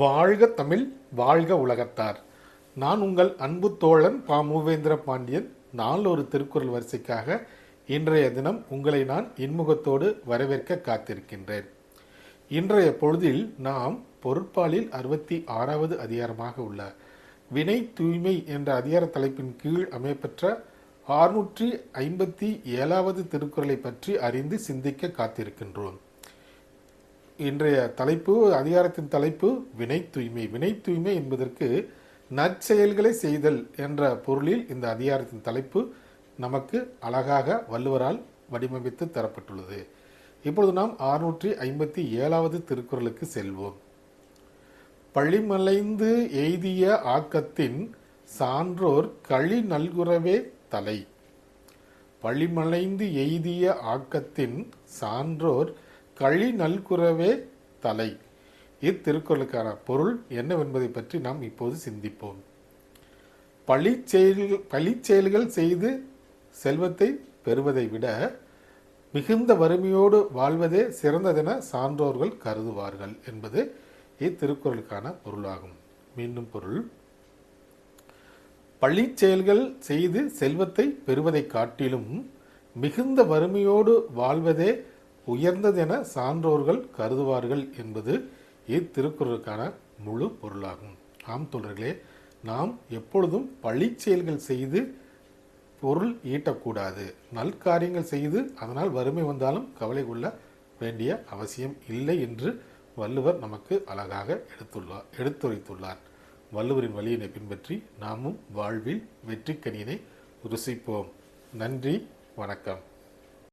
வாழ்க தமிழ் வாழ்க உலகத்தார். நான் உங்கள் அன்பு தோழன் பா. மூவேந்திர பாண்டியன். நாளொரு திருக்குறள் வரிசைக்காக இன்றைய தினம் உங்களை நான் இன்முகத்தோடு வரவேற்க காத்திருக்கின்றேன். இன்றைய பொழுதில் நாம் பொருட்பாலில் அறுபத்தி ஆறாவது அதிகாரமாக உள்ள வினை தூய்மை என்ற அதிகார தலைப்பின் கீழ் அமையப்பெற்ற ஆறுநூற்றி ஐம்பத்தி ஏழாவது திருக்குறளை பற்றி அறிந்து சிந்திக்க காத்திருக்கின்றோம். இன்றைய தலைப்பு அதிகாரத்தின் தலைப்பு வினை தூய்மை. வினை தூய்மை என்பதற்கு நற்செயல்களை செய்தல் என்ற பொருளில் இந்த அதிகாரத்தின் தலைப்பு நமக்கு அழகாக வள்ளுவரால் வடிவமைத்து தரப்பட்டுள்ளது. இப்பொழுது நாம் அறுநூற்றி ஐம்பத்தி ஏழாவது திருக்குறளுக்கு செல்வோம். பழிமலைந்து எய்திய ஆக்கத்தின் சான்றோர் களி நல்குறவே தலை. பழிமலைந்து எய்திய ஆக்கத்தின் சான்றோர் களி நல்குறவே தலை. இத்திருக்குறளுக்கான பொருள் என்னவென்பதை பற்றி நாம் இப்போது சிந்திப்போம். பழிச்செயல்கள் பழிச்செயல்கள் செய்து செல்வத்தை பெறுவதை விட மிகுந்த வறுமையோடு வாழ்வதே சிறந்ததென சான்றோர்கள் கருதுவார்கள் என்பது இத்திருக்குறளுக்கான பொருளாகும். மீண்டும் பொருள். பழிச்செயல்கள் செய்து செல்வத்தை பெறுவதை காட்டிலும் மிகுந்த வறுமையோடு வாழ்வதே உயர்ந்ததென சான்றோர்கள் கருதுவார்கள் என்பது இத்திருக்குறளுக்கான முழு பொருளாகும். ஆம் தொடர்களே நாம் எப்பொழுதும் பழிச்செயல்கள் செய்து பொருள் ஈட்டக்கூடாது. நல்காரியங்கள் செய்து அதனால் வறுமை வந்தாலும் கவலை கொள்ள வேண்டிய அவசியம் இல்லை என்று வள்ளுவர் நமக்கு அழகாக எடுத்துள்ளார் எடுத்துரைத்துள்ளார். வள்ளுவரின் வழியினை பின்பற்றி நாமும் வாழ்வில் வெற்றி கனியினை ருசிப்போம். நன்றி வணக்கம்.